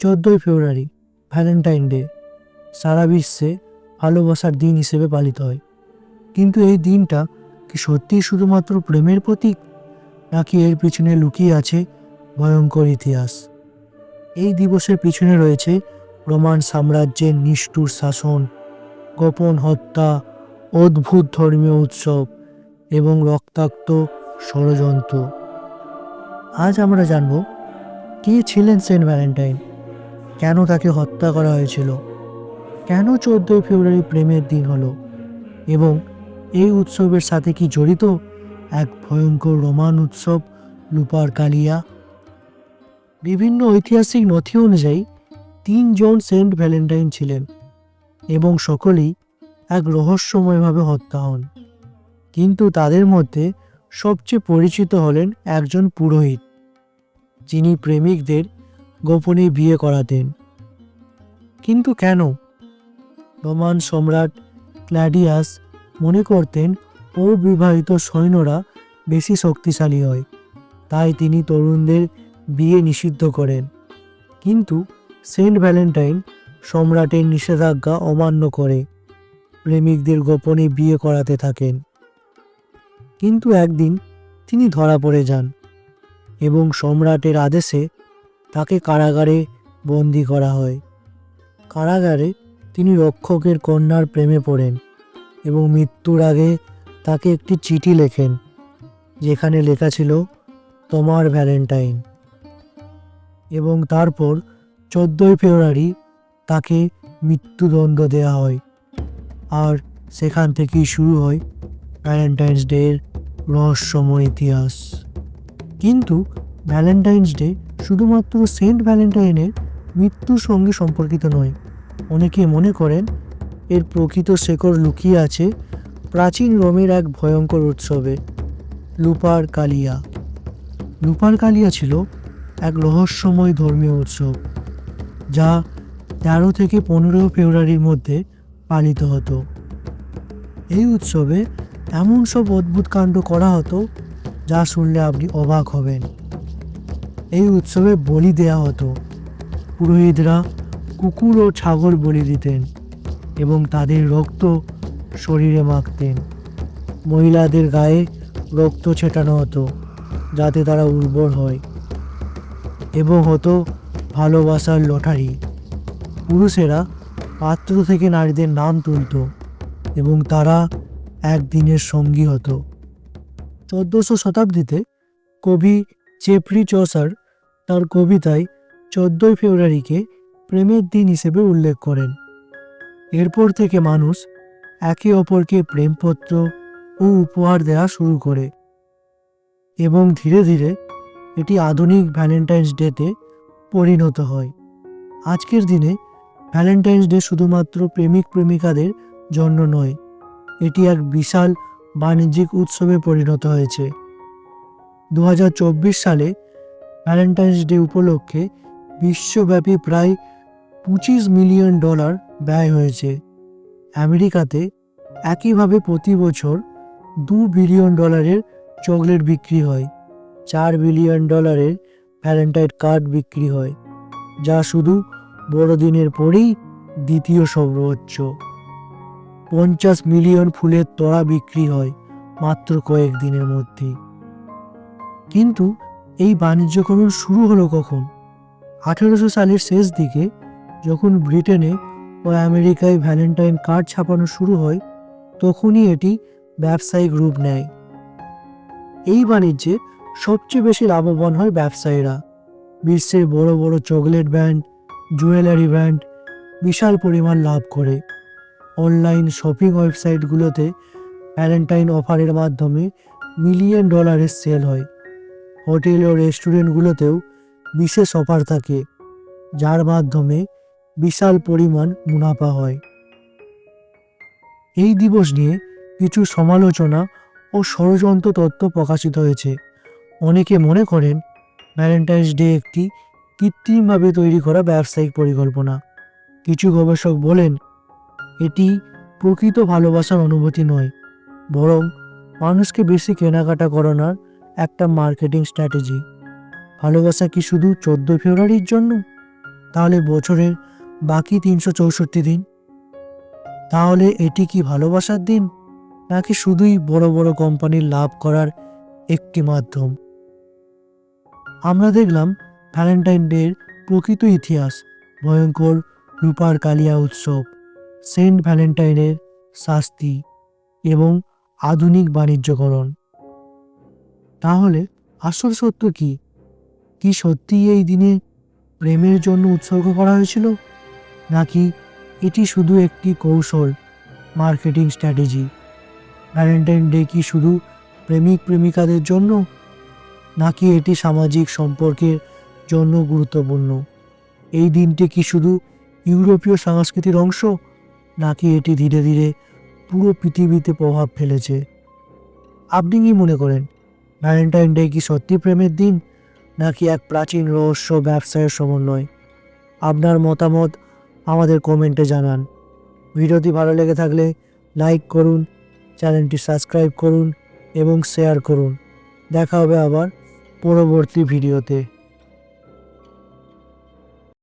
চোদ্দোই ফেব্রুয়ারি Valentine day সারা বিশ্বে ভালোবাসার দিন হিসেবে পালিত হয়। কিন্তু এই দিনটা কি সত্যিই শুধুমাত্র প্রেমের প্রতীক? নাকি এর পিছনে লুকিয়ে আছে ভয়ঙ্কর ইতিহাস? এই দিবসের পিছনে রয়েছে রোমান সাম্রাজ্যের নিষ্ঠুর শাসন, গোপন হত্যা, অদ্ভুত ধর্মীয় উৎসব এবং রক্তাক্ত ষড়যন্ত্র। আজ আমরা জানব, কে ছিলেন সেন্ট ভ্যালেন্টাইন? কেন তাকে হত্যা করা হয়েছিল? কেন চোদ্দোই ফেব্রুয়ারি প্রেমের দিন হলো? এবং এই উৎসবের সাথে কি জড়িত? এক ভয়ঙ্কর রোমান উৎসব, লুপার কালিয়া? বিভিন্ন ঐতিহাসিক নথি অনুযায়ী, তিনজন সেন্ট ভ্যালেন্টাইন ছিলেন এবং সকলেই এক রহস্যময়ভাবে হত্যা হন। কিন্তু তাদের মধ্যে সবচেয়ে পরিচিত হলেন একজন পুরোহিত, যিনি প্রেমিকদের গোপনে বিয়ে করাতেন। কিন্তু কেন? রোমান সম্রাট ক্ল্যাডিয়াস মনে করতেন, অবিবাহিত সৈন্যরা বেশি শক্তিশালী হয়, তাই তিনি তরুণদের বিয়ে নিষিদ্ধ করেন। কিন্তু সেন্ট ভ্যালেন্টাইন সম্রাটের নিষেধাজ্ঞা অমান্য করে, প্রেমিকদের গোপনে বিয়ে করাতে থাকেন। কিন্তু একদিন তিনি ধরা পড়ে যান এবং সম্রাটের আদেশে তাকে কারাগারে বন্দি করা হয়। কারাগারে তিনি রক্ষকের কন্যার প্রেমে পড়েন এবং মৃত্যুর আগে তাকে একটি চিঠি লেখেন, যেখানে লেখা ছিল, তোমার ভ্যালেন্টাইন। এবং তারপর চোদ্দোই ফেব্রুয়ারি তাকে মৃত্যুদণ্ড দেওয়া হয়। আর সেখান থেকেই শুরু হয় ভ্যালেন্টাইন্স ডের রহস্যময় ইতিহাস। কিন্তু ভ্যালেন্টাইন্স ডে শুধুমাত্র সেন্ট ভ্যালেন্টাইনের মৃত্যুর সঙ্গে সম্পর্কিত নয়। অনেকে মনে করেন, এর প্রকৃত শেকড় লুকিয়ে আছে প্রাচীন রোমের এক ভয়ঙ্কর উৎসবে, লুপার কালিয়া। লুপার কালিয়া ছিল এক রহস্যময় ধর্মীয় উৎসব, যা তেরো থেকে পনেরো ফেব্রুয়ারির মধ্যে পালিত হতো। এই উৎসবে এমন সব অদ্ভুত কাণ্ড করা হতো যা শুনলে আপনি অবাক হবেন। এই উৎসবে বলি দেয়া হতো পুরোহিতরা কুকুর ও ছাগল বলি দিতেন এবং তাদের রক্ত শরীরে মাখতেন। মহিলাদের গায়ে রক্ত ছেটানো হতো যাতে তারা উর্বর হয় এবং হতো ভালোবাসার লটারি। পুরুষেরা পাত্র থেকে নারীদের নাম তুলত এবং তারা একদিনের সঙ্গী হতো। চোদ্দোশো শতাব্দীতে কবি চেপরি চসার তার কবিতায় চোদ্দোই ফেব্রুয়ারিকে প্রেমের দিন হিসেবে উল্লেখ করেন। এরপর থেকে মানুষ একে অপরকে প্রেমপত্র ও উপহার দেওয়া শুরু করে এবং ধীরে ধীরে এটি আধুনিক ভ্যালেন্টাইন্স ডেতে পরিণত হয়। আজকের দিনে ভ্যালেন্টাইন্স ডে শুধুমাত্র প্রেমিক প্রেমিকাদের জন্য নয়, এটি এক বিশাল বাণিজ্যিক উৎসবে পরিণত হয়েছে। দু হাজার চব্বিশ সালে ভ্যালেন্টাইন্স ডে উপলক্ষে বিশ্বব্যাপী প্রায় পঁচিশ মিলিয়ন ডলার ব্যয় হয়েছে। আমেরিকাতে একইভাবে প্রতি বছর দু বিলিয়ন ডলারের চকলেট বিক্রি হয়, চার বিলিয়ন ডলারের ভ্যালেন্টাইন কার্ড বিক্রি হয়, যা শুধু বড়দিনের পরেই দ্বিতীয় সর্বোচ্চ। পঞ্চাশ মিলিয়ন ফুলের তোড়া বিক্রি হয় মাত্র কয়েক দিনের মধ্যে কিন্তু এই বাণিজ্যকরণ শুরু হলো কখন? আঠেরোশো সালের শেষ দিকে যখন ব্রিটেনে ও আমেরিকায় ভ্যালেন্টাইন কার্ড ছাপানো শুরু হয়, তখনই এটি ব্যবসায়িক রূপ নেয়। এই বাণিজ্যে সবচেয়ে বেশি লাভবান হয় ব্যবসায়ীরা। বিশ্বের বড় বড় চকলেট ব্র্যান্ড, জুয়েলারি ব্র্যান্ড বিশাল পরিমাণ লাভ করে। অনলাইন শপিং ওয়েবসাইটগুলোতে ভ্যালেন্টাইন অফারের মাধ্যমে মিলিয়ন ডলারের সেল হয়। হোটেল ও রেস্টুরেন্টগুলোতেও বিশেষ অফার থাকে, যার মাধ্যমে বিশাল পরিমাণ মুনাফা হয়। এই দিবস নিয়ে কিছু সমালোচনা ও ষড়যন্ত্র তত্ত্ব প্রকাশিত হয়েছে। অনেকে মনে করেন, ভ্যালেন্টাইন্স ডে একটি কৃত্রিমভাবে তৈরি করা ব্যবসায়িক পরিকল্পনা। কিছু গবেষক বলেন, এটি প্রকৃত ভালোবাসার অনুভূতি নয়, বরং মানুষকে বেশি কেনাকাটা করানোর একটা মার্কেটিং স্ট্র্যাটেজি। ভালোবাসা কি শুধু চোদ্দোই ফেব্রুয়ারির জন্য? তাহলে বছরের বাকি তিনশো চৌষট্টি দিন। তাহলে এটি কি ভালোবাসার দিন? নাকি শুধুই বড় বড় কোম্পানির লাভ করার একটি মাধ্যম? আমরা দেখলাম ভ্যালেন্টাইন ডের প্রকৃত ইতিহাস, ভয়ঙ্কর রূপার কালিয়া উৎসব, সেন্ট ভ্যালেন্টাইনের শাস্তি এবং আধুনিক বাণিজ্যকরণ। তাহলে আসল সত্য কি? কি সত্যিই এই দিনে প্রেমের জন্য উৎসর্গ করা হয়েছিল? নাকি এটি শুধু একটি কৌশল, মার্কেটিং স্ট্র্যাটেজি? ভ্যালেন্টাইন ডে কি শুধু প্রেমিক প্রেমিকাদের জন্য? নাকি এটি সামাজিক সম্পর্কের জন্য গুরুত্বপূর্ণ? এই দিনটি কি শুধু ইউরোপীয় সংস্কৃতির অংশ? নাকি এটি ধীরে ধীরে পুরো পৃথিবীতে প্রভাব ফেলেছে? আপনি কি মনে করেন, ভ্যালেন্টাইন ডে কি সত্যি প্রেমের দিন? নাকি এক প্রাচীন রহস্য ব্যবসায়ের সমন্বয়? আপনার মতামত আমাদের কমেন্টে জানান। ভিডিওটি ভালো লেগে থাকলে লাইক করুন, চ্যানেলটি সাবস্ক্রাইব করুন এবং শেয়ার করুন। দেখা হবে আবার পরবর্তী ভিডিওতে।